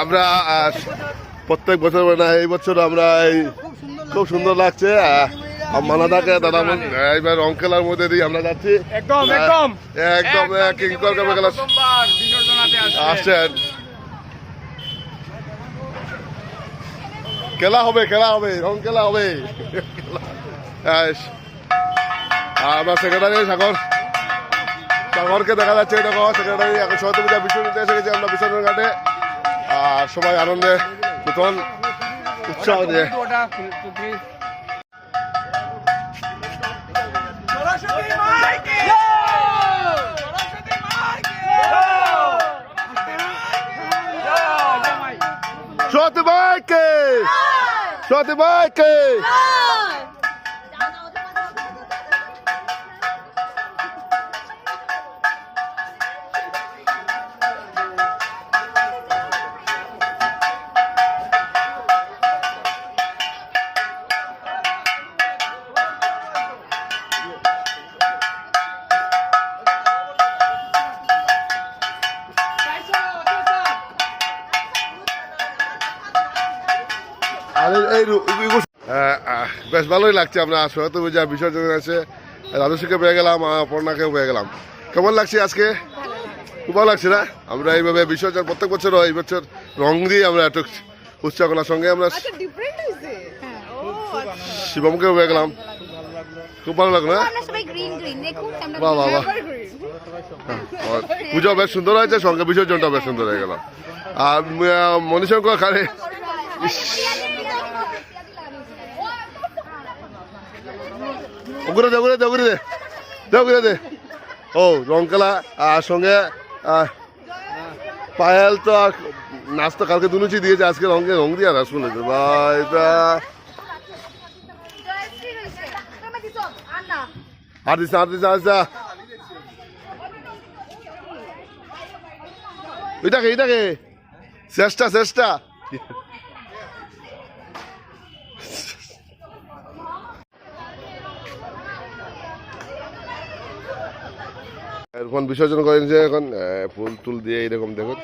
আমরা প্রত্যেক বছর না এই বছর আমরা এই খুব সুন্দর লাগছে মানাদাকে দাদা বল- এইবার রং খেলার মধ্যে দিয়ে আমরা যাচ্ছি। একদম আহ, একদম। একদম কিঙ্কর কাপে খেলা আসছেন। হবে খেলা হবে রং খেলা হবে। আমরা সেক্রেটারি সাগর সাগরকে দেখা যাচ্ছে দেখো সেক্রেটারি এখন সহজ পূজা বিশ্বজিতে এসে গেছি আমরা বিসর্জন ঘাটে। আর সবাই আনন্দে নতুন উৎসাহ দিয়ে। ওটা টুকরি সরস্বতী মাইকে সরস্বতী মাইকে আর এই- আহ, বেশ ভালোই লাগছে আমরা সৈয়দ পূজা বিসর্জন আছে রাজস্বীকে পেয়ে গেলাম আহ, পর্ণাকেও পেয়ে গেলাম। কেমন লাগছে আজকে? খুব ভালো লাগছে না? আমরা এইভাবে বিসর্জন প্রত্যেক বছর হয়, এই বছর রং দিয়ে আমরা একটু উৎসাহ করার সঙ্গে আমরা আচ্ছা ও আচ্ছা। শিবমকেও পেয়ে গেলাম। খুব ভালো লাগল না আমরা বাহ বাহ বাহ। পুজো বেশ সুন্দর হয়েছে সঙ্গে বিসর্জনটা বেশ সুন্দর হয়ে গেল। আর আহ, মণিশঙ্কর খারে ওগুলো দে ওগুলো দে দে। দে দে। ও আর সঙ্গে পায়েল তো আর নাচ তো কালকে দুনুচি দিয়েছে, আজকে রঙে রং দিয়ে নাচ শুনেছে বা এটা আর দিস আর দিস আর দিস এটাকে এটাকে চেষ্টা চেষ্টা এখন বিসর্জন করেন যে এখন ফুল টুল দিয়ে এরকম দেখুন।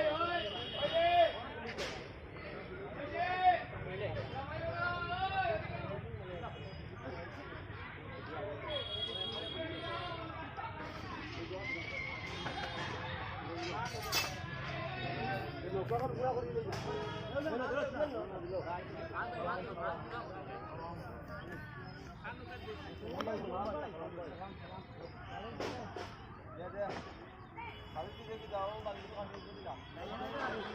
দর্শে দর্শে পিছা ধরা আছে ওই পিয়ম তো কি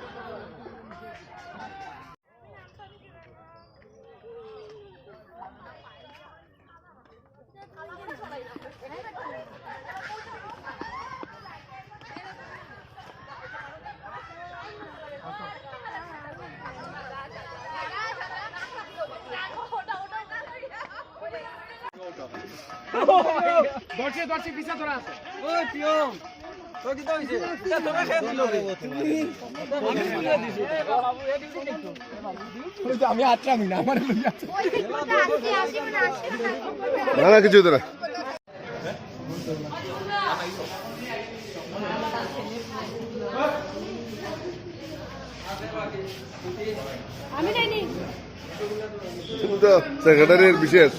তো হইছে তা তোরা খেয়ে দিল রে আমি আটরামি না আমার না না কিছু হতো না। আমি যাইনি। তুমি তো সেক্রেটারির বিশেষ।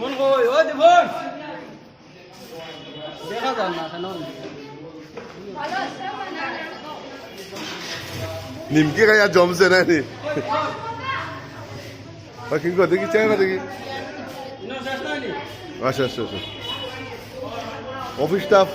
দিবন কই ও দিবন। দেখা যায় না কেন? নিমকি খাই আর জমছে না নি? কিন্তু দেখি চাই না দেখি আচ্ছা আচ্ছা আচ্ছা। Office staff